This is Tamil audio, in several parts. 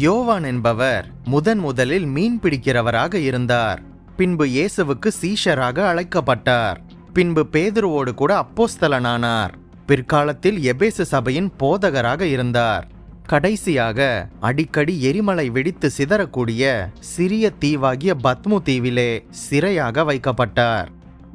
யோவான் என்பவர் முதன் முதலில் மீன் பிடிக்கிறவராக இருந்தார். பின்பு இயேசுவுக்கு சீஷராக அழைக்கப்பட்டார். பின்பு பேதுருவோடு கூட அப்போஸ்தலனானார். பிற்காலத்தில் எபேசு சபையின் போதகராக இருந்தார். கடைசியாக அடிக்கடி எரிமலை வெடித்து சிதறக்கூடிய சிறிய தீவாகிய பத்மு தீவிலே சிறையாக வைக்கப்பட்டார்.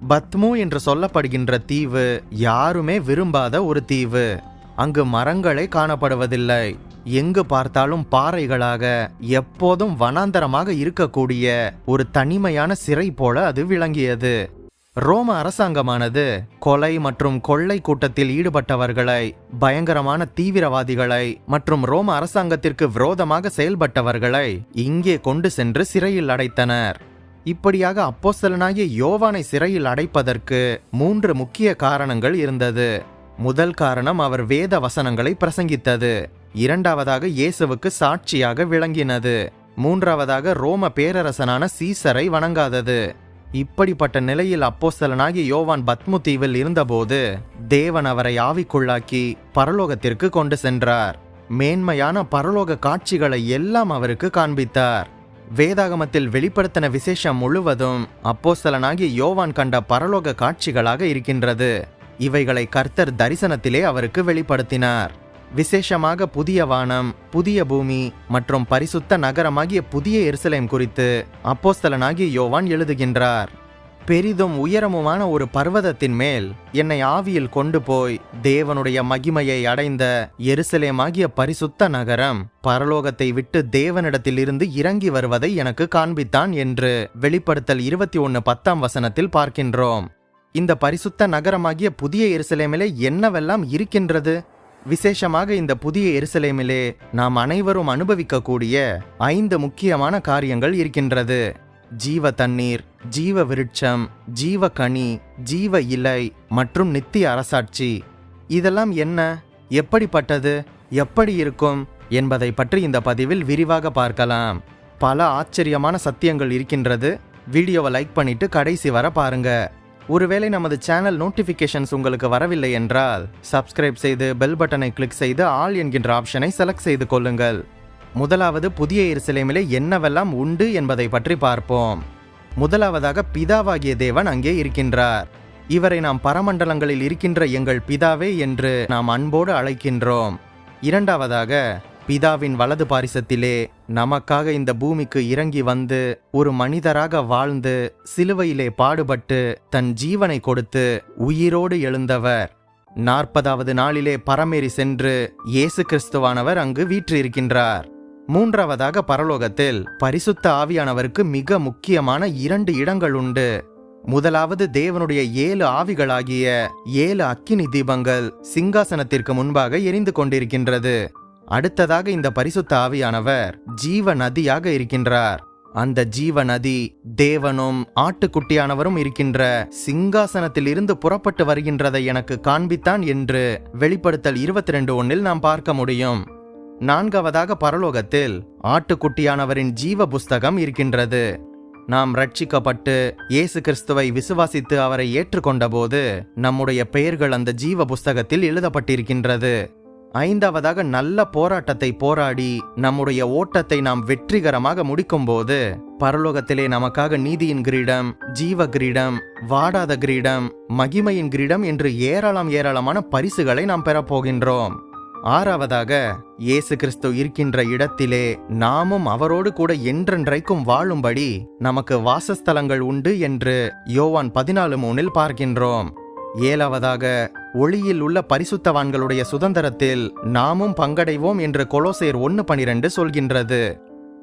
பத்மு என்று சொல்லப்படுகின்ற தீவு யாருமே விரும்பாத ஒரு தீவு. அங்கு மரங்களே காணப்படுவதில்லை. எங்கு பார்த்தாலும் பாறைகளாக எப்போதும் வனாந்தரமாக இருக்கக்கூடிய ஒரு தனிமையான சிறை போல அது விளங்கியது. ரோம அரசாங்கமானது கொலை மற்றும் கொள்ளை கூட்டத்தில் ஈடுபட்டவர்களை பயங்கரமான தீவிரவாதிகளை மற்றும் ரோம அரசாங்கத்திற்கு விரோதமாக செயல்பட்டவர்களை இங்கே கொண்டு சென்று சிறையில் அடைத்தனர். இப்படியாக அப்போசலனாகிய யோவானை சிறையில் அடைப்பதற்கு மூன்று முக்கிய காரணங்கள் இருந்தது. முதல் காரணம் அவர் வேத வசனங்களை பிரசங்கித்தது. இரண்டாவதாக இயேசுவுக்கு சாட்சியாக விளங்கினது. மூன்றாவதாக ரோம பேரரசனான சீசரை வணங்காதது. இப்படிப்பட்ட நிலையில் அப்போஸ்தலனாகி யோவான் பத்மு தீவில் இருந்தபோது தேவன் அவரை ஆவிக்குள்ளாக்கி பரலோகத்திற்கு கொண்டு சென்றார். மேன்மையான பரலோக காட்சிகளை எல்லாம் அவருக்கு காண்பித்தார். வேதாகமத்தில் வெளிப்படுத்தின விசேஷம் முழுவதும் அப்போஸ்தலனாகி யோவான் கண்ட பரலோக காட்சிகளாக இருக்கின்றது. இவைகளை கர்த்தர் தரிசனத்திலே அவருக்கு வெளிப்படுத்தினார். விசேஷமாக புதிய வானம் புதிய பூமி மற்றும் பரிசுத்த நகரமாகிய புதிய எருசலேம் குறித்து அப்போஸ்தலனாகிய யோவான் எழுதுகின்றார். பெரிதும் உயரமுமான ஒரு பர்வதத்தின் மேல் என்னை ஆவியில் கொண்டு போய் தேவனுடைய மகிமையை அடைந்த எருசலேமாகிய பரிசுத்த நகரம் பரலோகத்தை விட்டு தேவனிடத்தில் இருந்து இறங்கி வருவதை எனக்கு காண்பித்தான் என்று வெளிப்படுத்தல் இருபத்தி ஒன்று பத்தாம் வசனத்தில் பார்க்கின்றோம். இந்த பரிசுத்த நகரமாகிய புதிய எருசலேமிலே என்னவெல்லாம் இருக்கின்றது? விசேஷமாக இந்த புதிய எருசலேமிலே நாம் அனைவரும் அனுபவிக்கக்கூடிய ஐந்து முக்கியமான காரியங்கள் இருக்கின்றது. ஜீவ தண்ணீர் ஜீவ விருட்சம் ஜீவ கனி ஜீவ இலை மற்றும் நித்திய அரசாட்சி. இதெல்லாம் என்ன? எப்படிப்பட்டது? எப்படி இருக்கும்? என்பதை பற்றி இந்த பதிவில் விரிவாக பார்க்கலாம். பல ஆச்சரியமான சத்தியங்கள் இருக்கின்றது. வீடியோவை லைக் பண்ணிட்டு கடைசி வர பாருங்கள் ஒருவேளை நமது சேனல் நோட்டிஃபிகேஷன்ஸ் உங்களுக்கு வரவில்லை என்றால் சப்ஸ்கிரைப் செய்து பெல் பட்டனை கிளிக் செய்து ஆல் என்கின்ற ஆப்ஷனை செலக்ட் செய்து கொள்ளுங்கள். முதலாவது புதிய எருசலேமிலே என்னவெல்லாம் உண்டு என்பதை பற்றி பார்ப்போம். முதலாவதாக பிதாவாகிய தேவன் அங்கே இருக்கின்றார். இவரை நாம் பரமண்டலங்களில் இருக்கின்ற எங்கள் பிதாவே என்று நாம் அன்போடு அழைக்கின்றோம். இரண்டாவதாக பிதாவின் வலது பாரிசத்திலே நமக்காக இந்த பூமிக்கு இறங்கி வந்து ஒரு மனிதராக வாழ்ந்து சிலுவையிலே பாடுபட்டு தன் ஜீவனை கொடுத்து உயிரோடு எழுந்தவர். நாற்பதாவது நாளிலே பரமேறி சென்று இயேசு கிறிஸ்துவானவர் அங்கு வீற்றிருக்கின்றார். மூன்றாவதாக பரலோகத்தில் பரிசுத்த ஆவியானவருக்கு மிக முக்கியமான இரண்டு இடங்கள் உண்டு. முதலாவது தேவனுடைய ஏழு ஆவிகளாகிய ஏழு அக்கினி தீபங்கள் சிங்காசனத்திற்கு முன்பாக எரிந்து கொண்டிருக்கின்றது. அடுத்ததாக இந்த பரிசுத்த ஆவியானவர் ஜீவ நதியாக இருக்கின்றார். அந்த ஜீவ நதி தேவனும் ஆட்டுக்குட்டியானவரும் இருக்கின்ற சிங்காசனத்தில் இருந்து புறப்பட்டு வருகின்றதை எனக்கு காண்பித்தான் என்று வெளிப்படுத்தல் இருபத்தி ரெண்டு ஒன்னில் நாம் பார்க்க முடியும். நான்காவதாக பரலோகத்தில் ஆட்டுக்குட்டியானவரின் ஜீவ புஸ்தகம் இருக்கின்றது. நாம் ரட்சிக்கப்பட்டு இயேசு கிறிஸ்துவை விசுவாசித்து அவரை ஏற்றுக்கொண்டபோது நம்முடைய பெயர்கள் அந்த ஜீவ புஸ்தகத்தில் எழுதப்பட்டிருக்கின்றது. ஐந்தாவதாக நல்ல போராட்டத்தை போராடி நம்முடைய ஓட்டத்தை நாம் வெற்றிகரமாக முடிக்கும்போது பரலோகத்திலே நமக்காக நீதியின் கிரீடம் ஜீவ கிரீடம் வாடாத கிரீடம் மகிமையின் கிரீடம் என்று ஏராளம் ஏராளமான பரிசுகளை நாம் பெறப்போகின்றோம் ஆறாவதாக இயேசு கிறிஸ்து இருக்கின்ற இடத்திலே நாமும் அவரோடு கூட என்றென்றைக்கும் வாழும்படி நமக்கு வாசஸ்தலங்கள் உண்டு என்று யோவான் பதினாலு மூணில் பார்க்கின்றோம். ஏழாவதாக ஒளியில் உள்ள பரிசுத்தவான்களுடைய சுதந்திரத்தில் நாமும் பங்கடைவோம் என்று கொலோசேர் ஒன்று பனிரெண்டு சொல்கின்றது.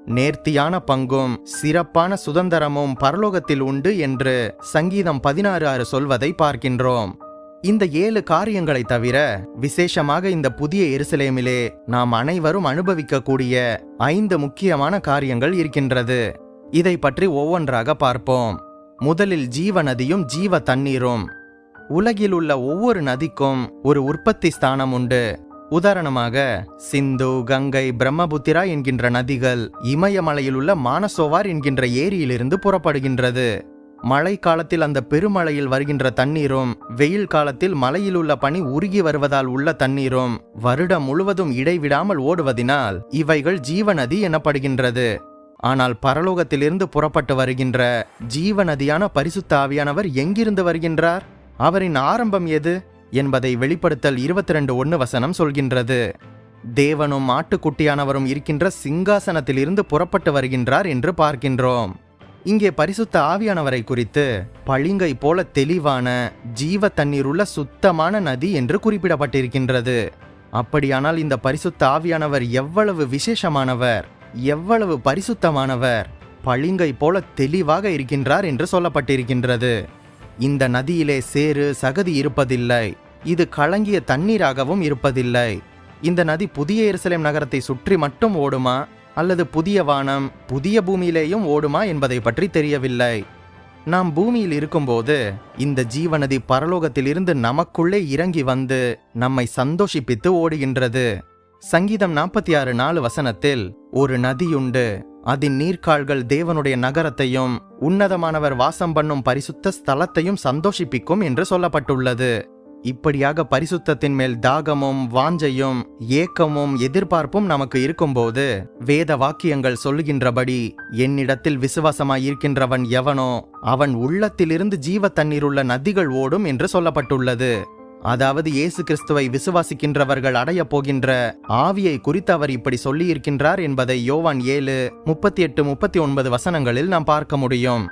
நேர்த்தியான பங்கும் சிறப்பான சுதந்திரமும் பரலோகத்தில் உண்டு என்று சங்கீதம் பதினாறு ஆறு சொல்வதை பார்க்கின்றோம். இந்த ஏழு காரியங்களை தவிர விசேஷமாக இந்த புதிய எருசலேமிலே நாம் அனைவரும் அனுபவிக்கக்கூடிய ஐந்து முக்கியமான காரியங்கள் இருக்கின்றது. இதை பற்றி ஒவ்வொன்றாக பார்ப்போம். முதலில் ஜீவ நதியும் ஜீவ தண்ணீரும். உலகில் உள்ள ஒவ்வொரு நதிக்கும் ஒரு உற்பத்தி ஸ்தானம் உண்டு. உதாரணமாக சிந்து கங்கை பிரம்மபுத்திரா என்கின்ற நதிகள் இமயமலையில் உள்ள மானசோவார் என்கின்ற ஏரியிலிருந்து புறப்படுகின்றது. மழை காலத்தில் அந்த பெருமழையில் வருகின்ற தண்ணீரும் வெயில் காலத்தில் மலையில் உள்ள பனி உருகி வருவதால் உள்ள தண்ணீரும் வருடம் முழுவதும் இடைவிடாமல் ஓடுவதினால் இவைகள் ஜீவநதி எனப்படுகின்றது. ஆனால் பரலோகத்திலிருந்து புறப்பட்டு வருகின்ற ஜீவநதியான பரிசுத்த ஆவியானவர் எங்கிருந்து வருகின்றார்? அவரின் ஆரம்பம் எது என்பதை வெளிப்படுத்தல் இருபத்தி ரெண்டு ஒன்று வசனம் சொல்கின்றது. தேவனும் ஆட்டுக்குட்டியானவரும் இருக்கின்ற சிங்காசனத்திலிருந்து புறப்பட்டு வருகின்றார் என்று பார்க்கின்றோம். இங்கே பரிசுத்த ஆவியானவரை குறித்து பளிங்கை போல தெளிவான ஜீவ தண்ணீருள்ள சுத்தமான நதி என்று குறிப்பிடப்பட்டிருக்கின்றது. அப்படியானால் இந்த பரிசுத்த ஆவியானவர் எவ்வளவு விசேஷமானவர் எவ்வளவு பரிசுத்தமானவர் பளிங்கை போல தெளிவாக இருக்கின்றார் என்று சொல்லப்பட்டிருக்கின்றது. இந்த நதியிலே சேறு சகதி இருப்பதில்லை. இது கலங்கிய தண்ணீராகவும் இருப்பதில்லை. இந்த நதி புதிய எருசலேம் நகரத்தை சுற்றி மட்டும் ஓடுமா? அல்லது புதிய வானம் புதிய பூமியிலேயும் ஓடுமா என்பதை பற்றி தெரியவில்லை. நாம் பூமியில் இருக்கும்போது இந்த ஜீவநதி பரலோகத்திலிருந்து நமக்குள்ளே இறங்கி வந்து நம்மை சந்தோஷிப்பித்து ஓடுகின்றது. சங்கீதம் நாற்பத்தி ஆறு நாலு வசனத்தில் ஒரு நதியுண்டு அதன் நீர்க்கால்கள் தேவனுடைய நகரத்தையும் உன்னதமானவர் வாசம் பண்ணும் பரிசுத்த ஸ்தலத்தையும் சந்தோஷிப்பிக்கும் என்று சொல்லப்பட்டுள்ளது. இப்படியாக பரிசுத்தத்தின் மேல் தாகமும் வாஞ்சையும் ஏக்கமும் எதிர்பார்ப்பும் நமக்கு இருக்கும்போது வேத வாக்கியங்கள் சொல்லுகின்றபடி என்னிடத்தில் விசுவாசமாய் இருக்கின்றவன் எவனோ அவன் உள்ளத்திலிருந்து ஜீவ தண்ணீருள்ள நதிகள் ஓடும் என்று சொல்லப்பட்டுள்ளது. அதாவது இயேசு கிறிஸ்துவை விசுவாசிக்கின்றவர்கள் அடையப் போகின்ற ஆவியை குறித்து அவர் இப்படி சொல்லியிருக்கின்றார் என்பதை யோவான் ஏழு முப்பத்தி எட்டு முப்பத்தி ஒன்பது வசனங்களில் நாம் பார்க்க முடியும்.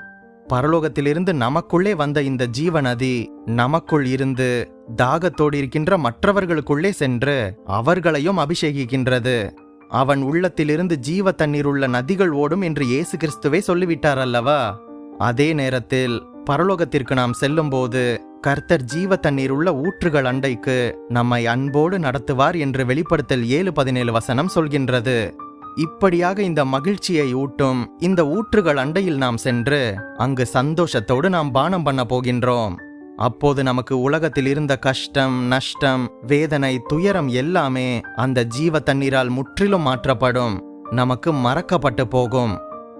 பரலோகத்திலிருந்து நமக்குள்ளே வந்த இந்த ஜீவநதி நமக்குள் இருந்து தாகத்தோடு இருக்கின்ற மற்றவர்களுக்குள்ளே சென்று அவர்களையும் அபிஷேகிக்கின்றது. அவன் உள்ளத்திலிருந்து ஜீவ தண்ணீருள்ள நதிகள் ஓடும் என்று இயேசு கிறிஸ்துவே சொல்லிவிட்டார் அல்லவா? அதே நேரத்தில் பரலோகத்திற்கு நாம் செல்லும்போது கர்த்தர் ஜீவ தண்ணீர் உள்ள ஊற்றுகள் அண்டைக்கு நம்மை அன்போடு நடத்துவார் என்று வெளிப்படுத்தல் ஏழு பதினேழு வசனம் சொல்கின்றது. இப்படியாக இந்த மகிழ்ச்சியை ஊட்டும் இந்த ஊற்றுகள் அண்டையில் நாம் சென்று அங்கு சந்தோஷத்தோடு நாம் பானம் பண்ண போகின்றோம். அப்போது நமக்கு உலகத்தில் இருந்த கஷ்டம் நஷ்டம் வேதனை துயரம் எல்லாமே அந்த ஜீவ தண்ணீரால் முற்றிலும் மாற்றப்படும். நமக்கு மறக்கப்பட்டு போகும்.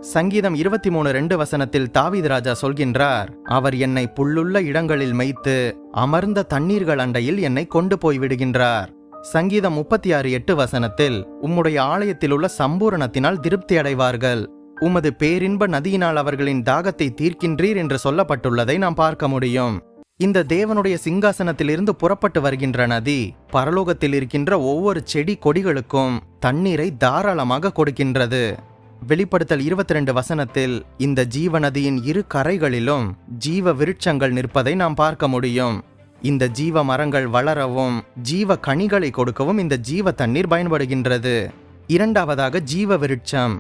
சங்கீதம் இருபத்தி மூணு ரெண்டு வசனத்தில் தாவீது ராஜா சொல்கின்றார் அவர் என்னை புல்லுள்ள இடங்களில் மெய்த்து அமர்ந்த தண்ணீர்கள் அண்டையில் என்னை கொண்டு போய் விடுகின்றார். சங்கீதம் முப்பத்தி ஆறு எட்டு வசனத்தில் உம்முடைய ஆலயத்தில் உள்ள சம்பூரணத்தினால் திருப்தி அடைவார்கள். உமது பேரின்ப நதியினால் அவர்களின் தாகத்தை தீர்க்கின்றீர் என்று சொல்லப்பட்டுள்ளதை நாம் பார்க்க முடியும். இந்த தேவனுடைய சிங்காசனத்திலிருந்து புறப்பட்டு வருகின்ற நதி பரலோகத்தில் இருக்கின்ற ஒவ்வொரு செடி கொடிகளுக்கும் தண்ணீரை தாராளமாக கொடுக்கின்றது. வெளிப்படுத்தல் இருபத்தி ரெண்டு வசனத்தில் இந்த ஜீவ நதியின் இரு கரைகளிலும் ஜீவ விருட்சங்கள் நிற்பதை நாம் பார்க்க முடியும். இந்த ஜீவ மரங்கள் வளரவும் ஜீவ கனிகளை கொடுக்கவும் இந்த ஜீவ தண்ணீர் பயன்படுகின்றது. இரண்டாவதாக ஜீவ விருட்சம்.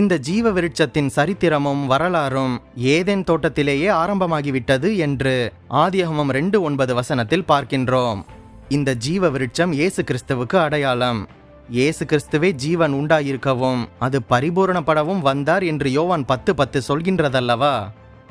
இந்த ஜீவ விருட்சத்தின் சரித்திரமும் வரலாறும் ஏதேன் தோட்டத்திலேயே ஆரம்பமாகிவிட்டது என்று ஆதியகமம் ரெண்டு ஒன்பது வசனத்தில் பார்க்கின்றோம். இந்த ஜீவ விருட்சம் இயேசு கிறிஸ்துவுக்கு அடையாளம். இயேசு கிறிஸ்துவே ஜீவன் உண்டாயிருக்கவும் அது பரிபூரணப்படவும் வந்தார் என்று யோவான் பத்து பத்து சொல்கின்றதல்லவா?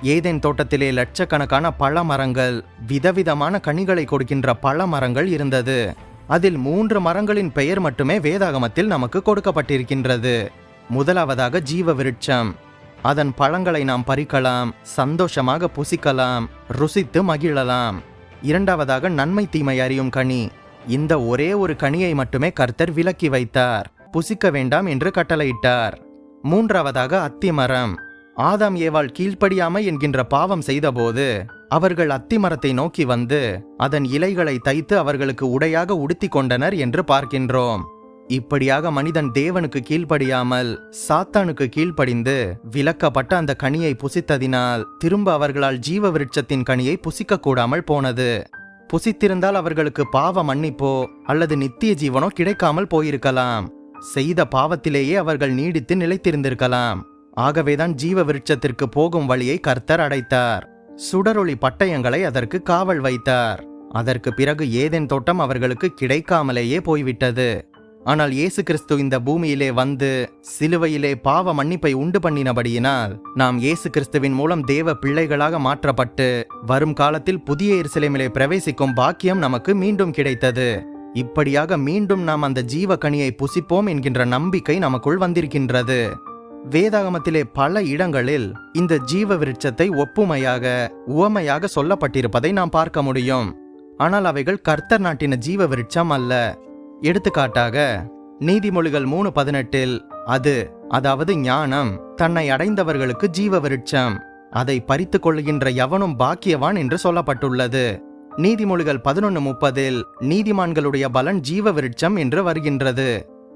ஏதேன் தோட்டத்திலே லட்சக்கணக்கான பழ மரங்கள் விதவிதமான கனிகளை கொடுக்கின்ற பழ மரங்கள் இருந்தது. அதில் மூன்று மரங்களின் பெயர் மட்டுமே வேதாகமத்தில் நமக்கு கொடுக்கப்பட்டிருக்கின்றது. முதலாவதாக ஜீவ விருட்சம் அதன் பழங்களை நாம் பறிக்கலாம் சந்தோஷமாக புசிக்கலாம் ருசித்து மகிழலாம். இரண்டாவதாக நன்மை தீமை அறியும் கனி. இந்த ஒரே ஒரு கனியை மட்டுமே கர்த்தர் விலக்கி வைத்தார். புசிக்க வேண்டாம் என்று கட்டளையிட்டார். மூன்றாவதாக அத்திமரம். ஆதாம் ஏவாள் கீழ்ப்படியாமை என்கின்ற பாவம் செய்தபோது அவர்கள் அத்திமரத்தை நோக்கி வந்து அதன் இலைகளை தைத்து அவர்களுக்கு உடையாக உடுத்திக் கொண்டனர் என்று பார்க்கின்றோம். இப்படியாக மனிதன் தேவனுக்கு கீழ்ப்படியாமல் சாத்தானுக்கு கீழ்ப்படிந்து விலக்கப்பட்ட அந்த கனியை புசித்ததினால் திரும்ப அவர்களால் ஜீவ விருட்சத்தின் கனியை புசிக்க கூடாமல் போனது. புசித்திருந்தால் அவர்களுக்கு பாவ மன்னிப்போ அல்லது நித்திய ஜீவனோ கிடைக்காமல் போயிருக்கலாம். செய்த பாவத்திலேயே அவர்கள் நீடித்து நிலைத்திருந்திருக்கலாம். ஆகவேதான் ஜீவ விருட்சத்திற்கு போகும் வழியை கர்த்தர் அடைத்தார். சுடரொளி பட்டயங்களை அதற்கு காவல் வைத்தார். அதற்கு பிறகு ஏதேன் தோட்டம் அவர்களுக்கு கிடைக்காமலேயே போய்விட்டது. ஆனால் இயேசு கிறிஸ்து இந்த பூமியிலே வந்து சிலுவையிலே பாவ மன்னிப்பை உண்டு பண்ணினபடியினால் நாம் இயேசு கிறிஸ்துவின் மூலம் தேவ பிள்ளைகளாக மாற்றப்பட்டு வரும் காலத்தில் புதிய எரிசிலைமிலே பிரவேசிக்கும் பாக்கியம் நமக்கு மீண்டும் கிடைத்தது. இப்படியாக மீண்டும் நாம் அந்த ஜீவ கனியை புசிப்போம் என்கின்ற நம்பிக்கை நமக்குள் வந்திருக்கின்றது. வேதாகமத்திலே பல இடங்களில் இந்த ஜீவ விருட்சத்தை ஒப்புமையாக உவமையாக சொல்லப்பட்டிருப்பதை நாம் பார்க்க முடியும். ஆனால் அவைகள் கர்த்தர் நாட்டின ஜீவ விருட்சம் அல்ல. எடுத்துக்காட்டாக நீதிமொழிகள் மூணு பதினெட்டில் அது அதாவது ஞானம் தன்னை அடைந்தவர்களுக்கு ஜீவ விருட்சம் அதை பறித்துக் கொள்கின்ற எவனும் பாக்கியவான் என்று சொல்லப்பட்டுள்ளது. நீதிமொழிகள் பதினொன்று முப்பதில் நீதிமான்களுடைய பலன் ஜீவ விருட்சம் என்று வருகின்றது.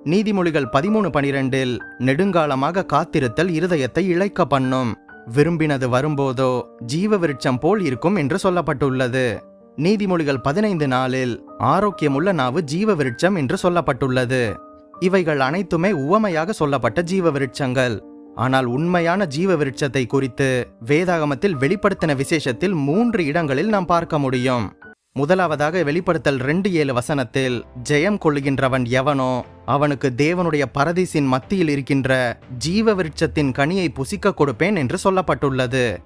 நீதிமொழிகள் பதிமூணு பனிரெண்டில் நெடுங்காலமாக காத்திருத்தல் இருதயத்தை இழைக்க பண்ணும். விரும்பினது வரும்போதோ ஜீவ விருட்சம் போல் இருக்கும் என்று சொல்லப்பட்டுள்ளது. நீதிமொழிகள் பதினைந்து நாளில் ஆரோக்கியமுள்ள நாவு ஜீவ விருட்சம் என்று சொல்லப்பட்டுள்ளது. இவைகள் அனைத்துமே உவமையாக சொல்லப்பட்ட ஜீவ விருட்சங்கள் ஆனால் உண்மையான ஜீவ விருட்சத்தை குறித்து வேதாகமத்தில் வெளிப்படுத்தின விசேஷத்தில் மூன்று இடங்களில் நாம் பார்க்க முடியும். முதலாவதாக வெளிப்படுத்தல் ரெண்டு ஏழு வசனத்தில் ஜெயம் கொள்ளுகின்றவன் எவனோ அவனுக்கு தேவனுடைய பரதீசின் மத்தியில் இருக்கின்ற ஜீவ விருட்சத்தின் கனியை புசிக்க கொடுப்பேன் என்று சொல்லப்பட்டுள்ளது.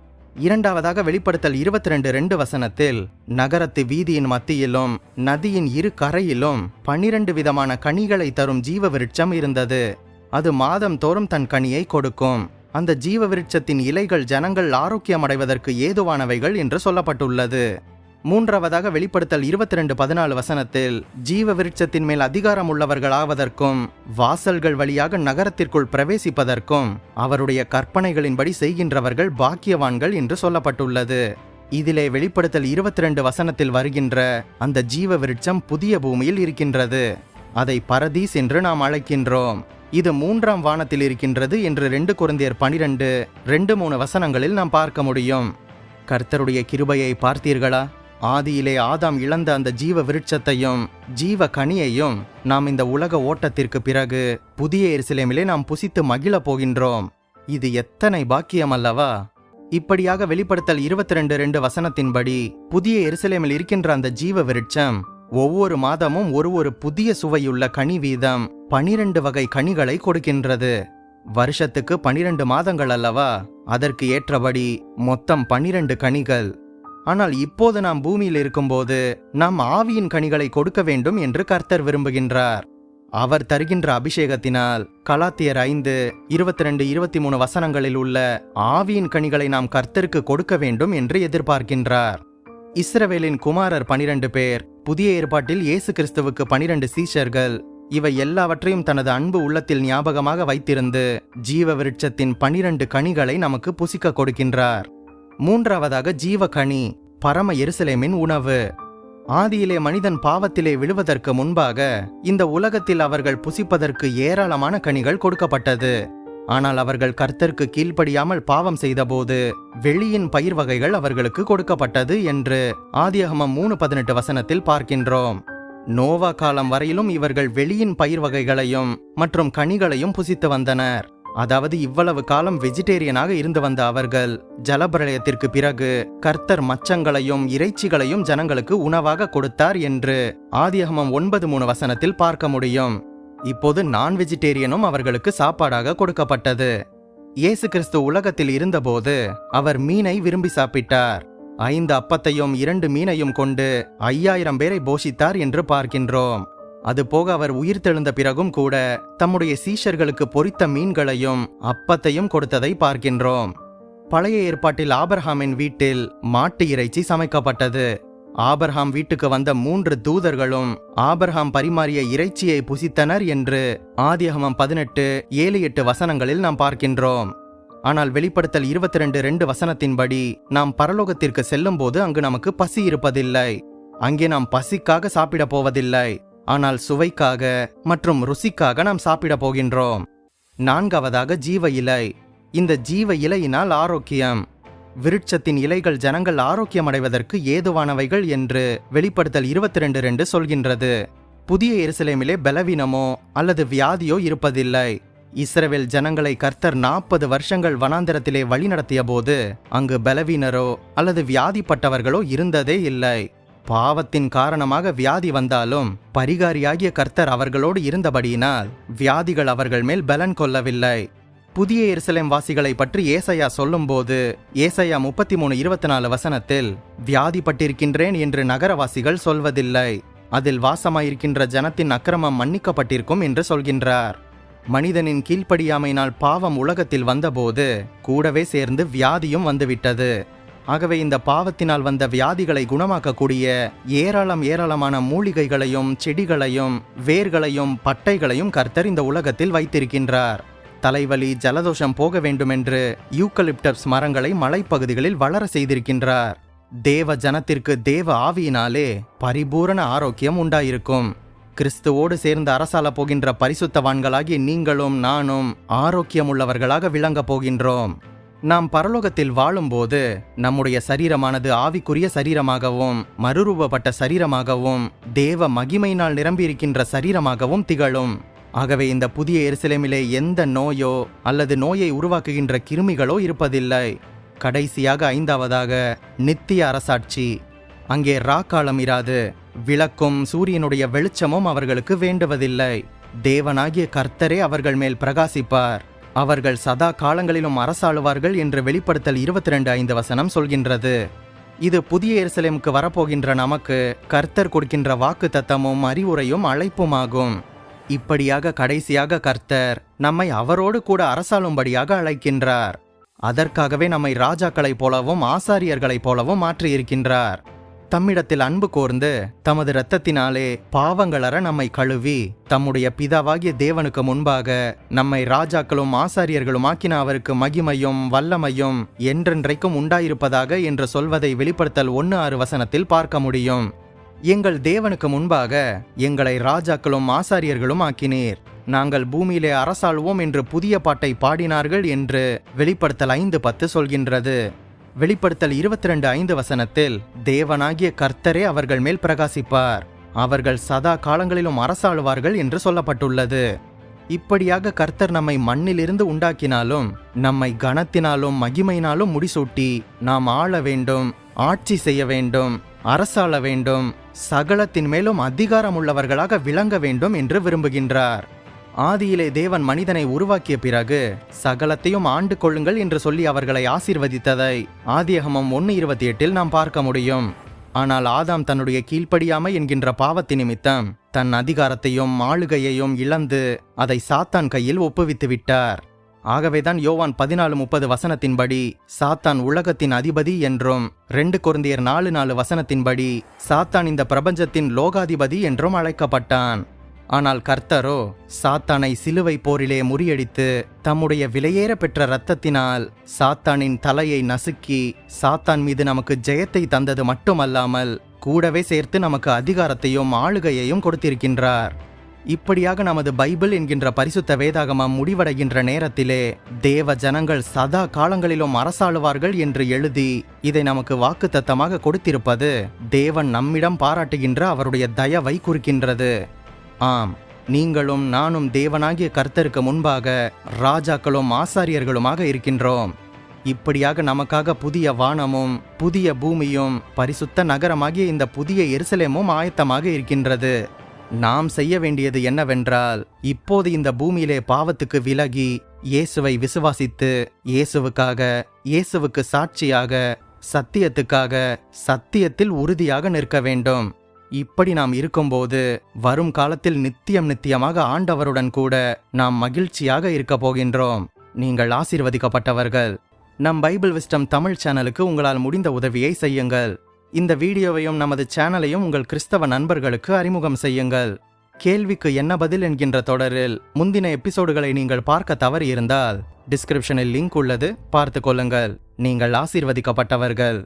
இரண்டாவதாக வெளிப்படுத்தல் இருபத்தி ரெண்டு ரெண்டு வசனத்தில் நகரத்து வீதியின் மத்தியிலும் நதியின் இரு கரையிலும் பன்னிரண்டு விதமான கனிகளை தரும் ஜீவ விருட்சம் இருந்தது. அது மாதம் தோறும் தன் கனியை கொடுக்கும். அந்த ஜீவ விருட்சத்தின் இலைகள் ஜனங்கள் ஆரோக்கியமடைவதற்கு ஏதுவானவைகள் என்று சொல்லப்பட்டுள்ளது. மூன்றாவதாக வெளிப்படுத்தல் இருபத்தி ரெண்டு பதினாலு வசனத்தில் ஜீவ விருட்சத்தின் மேல் அதிகாரம் உள்ளவர்களாவதற்கும் வாசல்கள் வழியாக நகரத்திற்குள் பிரவேசிப்பதற்கும் அவருடைய கற்பனைகளின்படி செய்கின்றவர்கள் பாக்கியவான்கள் என்று சொல்லப்பட்டுள்ளது. இதிலே வெளிப்படுத்தல் இருபத்தி ரெண்டு வசனத்தில் வருகின்ற அந்த ஜீவ விருட்சம் புதிய பூமியில் இருக்கின்றது. அதை பரதீஸ் என்று நாம் அழைக்கின்றோம். இது மூன்றாம் வானத்தில் இருக்கின்றது என்று ரெண்டு குழந்தையர் பனிரெண்டு ரெண்டு மூணு வசனங்களில் நாம் பார்க்க முடியும். கர்த்தருடைய கிருபையை பார்த்தீர்களா? ஆதியிலே ஆதாம் இழந்த அந்த ஜீவ விருட்சத்தையும் ஜீவ கனியையும் நாம் இந்த உலக ஓட்டத்திற்கு பிறகு புதிய எருசலேமிலே நாம் புசித்து மகிழப் போகின்றோம். இது எத்தனை பாக்கியம் அல்லவா? இப்படியாக வெளிப்படுத்தல் இருபத்தி ரெண்டு ரெண்டு வசனத்தின்படி புதிய எருசலேமில் இருக்கின்ற அந்த ஜீவ விருட்சம் ஒவ்வொரு மாதமும் ஒரு ஒரு புதிய சுவையுள்ள கனி வீதம் பனிரெண்டு வகை கனிகளை கொடுக்கின்றது. வருஷத்துக்கு பனிரெண்டு மாதங்கள் அல்லவா? அதற்கு ஏற்றபடி மொத்தம் பனிரெண்டு கனிகள். ஆனால் இப்போது நாம் பூமியில் இருக்கும்போது நாம் ஆவியின் கனிகளை கொடுக்க வேண்டும் என்று கர்த்தர் விரும்புகின்றார். அவர் தருகின்ற அபிஷேகத்தினால் கலாத்தியர் ஐந்து இருபத்தி ரெண்டு இருபத்தி மூணு வசனங்களில் உள்ள ஆவியின் கனிகளை நாம் கர்த்தருக்கு கொடுக்க வேண்டும் என்று எதிர்பார்க்கின்றார். இஸ்ரவேலின் குமாரர் பனிரெண்டு பேர் புதிய ஏற்பாட்டில் இயேசு கிறிஸ்துவுக்கு பனிரெண்டு சீஷர்கள் இவை எல்லாவற்றையும் தனது அன்பு உள்ளத்தில் ஞாபகமாக வைத்திருந்து ஜீவ விருட்சத்தின் பனிரெண்டு கனிகளை நமக்கு புசிக்க கொடுக்கின்றார். மூன்றாவதாக ஜீவ கனி பரம எருசலேமின் உணவு. ஆதியிலே மனிதன் பாவத்திலே விழுவதற்கு முன்பாக இந்த உலகத்தில் அவர்கள் புசிப்பதற்கு ஏராளமான கனிகள் கொடுக்கப்பட்டது. ஆனால் அவர்கள் கர்த்தருக்கு கீழ்ப்படியாமல் பாவம் செய்தபோது வெளியின் பயிர் வகைகள் அவர்களுக்கு கொடுக்கப்பட்டது என்று ஆதியகமம் மூணு பதினெட்டு வசனத்தில் பார்க்கின்றோம். நோவா காலம் வரையிலும் இவர்கள் வெளியின் பயிர் வகைகளையும் மற்றும் கனிகளையும் புசித்து வந்தனர். அதாவது இவ்வளவு காலம் வெஜிடேரியனாக இருந்து வந்த அவர்கள் ஜலபிரளயத்திற்கு பிறகு கர்த்தர் மச்சங்களையும் இறைச்சிகளையும் ஜனங்களுக்கு உணவாக கொடுத்தார் என்று ஆதியகமம் ஒன்பது மூணு வசனத்தில் பார்க்க முடியும். இப்போது நான் வெஜிடேரியனும் அவர்களுக்கு சாப்பாடாக கொடுக்கப்பட்டது. இயேசு கிறிஸ்து உலகத்தில் இருந்தபோது அவர் மீனை விரும்பி சாப்பிட்டார். ஐந்து அப்பத்தையும் இரண்டு மீனையும் கொண்டு ஐயாயிரம் பேரை போஷித்தார் என்று பார்க்கின்றோம். அதுபோக அவர் உயிர்த்தெழுந்த பிறகும் கூட தம்முடைய சீஷர்களுக்கு பொரித்த மீன்களையும் அப்பத்தையும் கொடுத்ததை பார்க்கின்றோம். பழைய ஏற்பாட்டில் ஆபர்ஹாமின் வீட்டில் மாட்டு இறைச்சி சமைக்கப்பட்டது. ஆபர்ஹாம் வீட்டுக்கு வந்த மூன்று தூதர்களும் ஆபர்ஹாம் பரிமாறிய இறைச்சியை புசித்தனர் என்று ஆதியகமம் பதினெட்டு ஏழு எட்டு வசனங்களில் நாம் பார்க்கின்றோம். ஆனால் வெளிப்படுத்தல் இருபத்தி ரெண்டு ரெண்டு வசனத்தின்படி நாம் பரலோகத்திற்கு செல்லும்போது அங்கு நமக்கு பசி இருப்பதில்லை. அங்கே நாம் பசிக்காக சாப்பிடப் போவதில்லை. ஆனால் சுவைக்காக மற்றும் ருசிக்காக நாம் சாப்பிடப் போகின்றோம். நான்காவதாக ஜீவ இலை. இந்த ஜீவ இலையினால் ஆரோக்கியம். விருட்சத்தின் இலைகள் ஜனங்கள் ஆரோக்கியமடைவதற்கு ஏதுவானவைகள் என்று வெளிப்படுத்தல் இருபத்தி ரெண்டு ரெண்டு சொல்கின்றது. புதிய எருசலேமிலே பலவீனமோ அல்லது வியாதியோ இருப்பதில்லை. இஸ்ரவேல் ஜனங்களை கர்த்தர் நாற்பது வருஷங்கள் வனாந்திரத்திலே வழிநடத்திய போது அங்கு பலவீனரோ அல்லது வியாதிப்பட்டவர்களோ இருந்ததே இல்லை. பாவத்தின் காரணமாக வியாதி வந்தாலும் பரிகாரியாகிய கர்த்தர் அவர்களோடு இருந்தபடியினால் வியாதிகள் அவர்கள் மேல் பலன் கொள்ளவில்லை. புதிய எருசலேம் வாசிகளை பற்றி ஏசையா சொல்லும்போது ஏசையா முப்பத்தி மூணு இருபத்தி நாலு வசனத்தில் வியாதிப்பட்டிருக்கின்றேன் என்று நகரவாசிகள் சொல்வதில்லை. அதில் வாசமாயிருக்கின்ற ஜனத்தின் அக்கிரமம் மன்னிக்கப்பட்டிருக்கும் என்று சொல்கின்றார். மனிதனின் கீழ்ப்படியாமையினால் பாவம் உலகத்தில் வந்தபோது கூடவே சேர்ந்து வியாதியும் வந்துவிட்டது. ஆகவே இந்த பாவத்தினால் வந்த வியாதிகளை குணமாக்கக்கூடிய ஏராளம் ஏராளமான மூலிகைகளையும் செடிகளையும் வேர்களையும் பட்டைகளையும் கர்த்தர் இந்த உலகத்தில் வைத்திருக்கின்றார். தலைவலி ஜலதோஷம் போக வேண்டுமென்று யூக்கலிப்டப்ஸ் மரங்களை மலைப்பகுதிகளில் வளர செய்திருக்கின்றார். தேவ ஜனத்திற்கு தேவ ஆவியினாலே பரிபூரண ஆரோக்கியம் உண்டாயிருக்கும். கிறிஸ்துவோடு சேர்ந்து அரசால போகின்ற பரிசுத்தவான்களாகி நீங்களும் நானும் ஆரோக்கியமுள்ளவர்களாக விளங்கப் போகின்றோம். நாம் பரலோகத்தில் வாழும்போது நம்முடைய சரீரமானது ஆவிக்குரிய சரீரமாகவும் மறுரூபப்பட்ட சரீரமாகவும் தேவ மகிமையினால் நிரம்பியிருக்கின்ற சரீரமாகவும் திகழும். ஆகவே இந்த புதிய எருசலேமிலே எந்த நோயோ அல்லது நோயை உருவாக்குகின்ற கிருமிகளோ இருப்பதில்லை. கடைசியாக ஐந்தாவதாக நித்திய அரசாட்சி. அங்கே ராக்காலம் இராது விளக்கும் சூரியனுடைய வெளிச்சமும் அவர்களுக்கு வேண்டுவதில்லை. தேவனாகிய கர்த்தரே அவர்கள் மேல் பிரகாசிப்பார். அவர்கள் சதா காலங்களிலும் அரசாளுவார்கள் என்று வெளிப்படுத்தல் இருபத்தி ரெண்டு ஐந்து வசனம் சொல்கின்றது. இது புதிய எருசலேமுக்கு வரப்போகின்ற நமக்கு கர்த்தர் கொடுக்கின்ற வாக்கு தத்தமும் அறிவுரையும் அழைப்புமாகும். இப்படியாக கடைசியாக கர்த்தர் நம்மை அவரோடு கூட அரசாளும்படியாக அழைக்கின்றார். அதற்காகவே நம்மை ராஜாக்களைப் போலவும் ஆசாரியர்களைப் போலவும் மாற்றியிருக்கின்றார். தம்மிடத்தில் அன்பு கோர்ந்து தமது இரத்தத்தினாலே பாவங்களற நம்மை கழுவி தம்முடைய பிதாவாகிய தேவனுக்கு முன்பாக நம்மை ராஜாக்களும் ஆசாரியர்களும் ஆக்கின அவருக்கு மகிமையும் வல்லமையும் என்றென்றைக்கும் உண்டாயிருப்பதாக என்று சொல்வதை வெளிப்படுத்தல் ஒன்று ஆறு வசனத்தில் பார்க்க முடியும். எங்கள் தேவனுக்கு முன்பாக எங்களை ராஜாக்களும் ஆசாரியர்களும் ஆக்கினீர். நாங்கள் பூமியிலே அரசாள்வோம் என்று புதிய பாட்டை பாடினார்கள் என்று வெளிப்படுத்தல் ஐந்து பத்து சொல்கின்றது. வெளிப்படுத்தல் இருபத்தி ரெண்டு ஐந்து வசனத்தில் தேவனாகிய கர்த்தரே அவர்கள் மேல் பிரகாசிப்பார். அவர்கள் சதா காலங்களிலும் அரசாழ்வார்கள் என்று சொல்லப்பட்டுள்ளது. இப்படியாக கர்த்தர் நம்மை மண்ணிலிருந்து உண்டாக்கினாலும் நம்மை கனத்தினாலும் மகிமையினாலும் முடிசூட்டி நாம் ஆள வேண்டும் ஆட்சி செய்ய வேண்டும் அரசாள வேண்டும் சகலத்தின் மேலும் அதிகாரம் உள்ளவர்களாக விளங்க வேண்டும் என்று விரும்புகின்றார். ஆதியிலே தேவன் மனிதனை உருவாக்கிய பிறகு சகலத்தையும் ஆண்டு கொள்ளுங்கள் என்று சொல்லி அவர்களை ஆசீர்வதித்ததை ஆதியகமம் ஒன்று இருபத்தி எட்டில் நாம் பார்க்க முடியும். ஆனால் ஆதாம் தன்னுடைய கீழ்ப்படியாமை என்கின்ற பாவத்தி நிமித்தம் தன் அதிகாரத்தையும் ஆளுகையையும் இழந்து அதை சாத்தான் கையில் ஒப்புவித்து விட்டார். ஆகவேதான் யோவான் பதினாலு முப்பது வசனத்தின்படி சாத்தான் உலகத்தின் அதிபதி என்றும் ரெண்டு குருந்தியர் நாலு நாலு வசனத்தின்படி சாத்தான் இந்த பிரபஞ்சத்தின் லோகாதிபதி என்றும் அழைக்கப்பட்டான். ஆனால் கர்த்தரோ சாத்தானை சிலுவை போரிலே முறியடித்து தம்முடைய விலையேற பெற்ற இரத்தத்தினால் சாத்தானின் தலையை நசுக்கி சாத்தான் மீது நமக்கு ஜெயத்தை தந்தது மட்டுமல்லாமல் கூடவே சேர்த்து நமக்கு அதிகாரத்தையும் ஆளுகையையும் கொடுத்திருக்கின்றார். இப்படியாக நமது பைபிள் என்கின்ற பரிசுத்த வேதாகமம் முடிவடைகின்ற நேரத்திலே தேவ ஜனங்கள் சதா காலங்களிலும் அரசாளுவார்கள் என்று எழுதி இதை நமக்கு வாக்குத்தத்தமாக கொடுத்திருப்பது தேவன் நம்மிடம் பாராட்டுகின்ற அவருடைய தயவை குறிக்கின்றது. ஆம் நீங்களும் நானும் தேவனாகிய கர்த்தருக்கு முன்பாக ராஜாக்களும் ஆசாரியர்களுமாக இருக்கின்றோம். இப்படியாக நமக்காக புதிய வானமும் புதிய பூமியும் பரிசுத்த நகரமாகிய இந்த புதிய எருசலேமும் ஆயத்தமாக இருக்கின்றது. நாம் செய்ய வேண்டியது என்னவென்றால் இப்போது இந்த பூமியிலே பாவத்துக்கு விலகி இயேசுவை விசுவாசித்து இயேசுவுக்காக இயேசுவுக்கு சாட்சியாக சத்தியத்துக்காக சத்தியத்தில் உறுதியாக நிற்க வேண்டும். இப்படி நாம் இருக்கும்போது வரும் காலத்தில் நித்தியம் நித்தியமாக ஆண்டவருடன் கூட நாம் மகிழ்ச்சியாக இருக்க போகின்றோம். நீங்கள் ஆசீர்வதிக்கப்பட்டவர்கள். நம் பைபிள் விஸ்டம் தமிழ் சேனலுக்கு உங்களால் முடிந்த உதவியை செய்யுங்கள். இந்த வீடியோவையும் நமது சேனலையும் உங்கள் கிறிஸ்தவ நண்பர்களுக்கு அறிமுகம் செய்யுங்கள். கேள்விக்கு என்ன பதில் என்கின்ற தொடரில் முந்தின எபிசோடுகளை நீங்கள் பார்க்க தவறியிருந்தால் டிஸ்கிரிப்ஷனில் லிங்க் உள்ளது பார்த்து கொள்ளுங்கள். நீங்கள் ஆசீர்வதிக்கப்பட்டவர்கள்.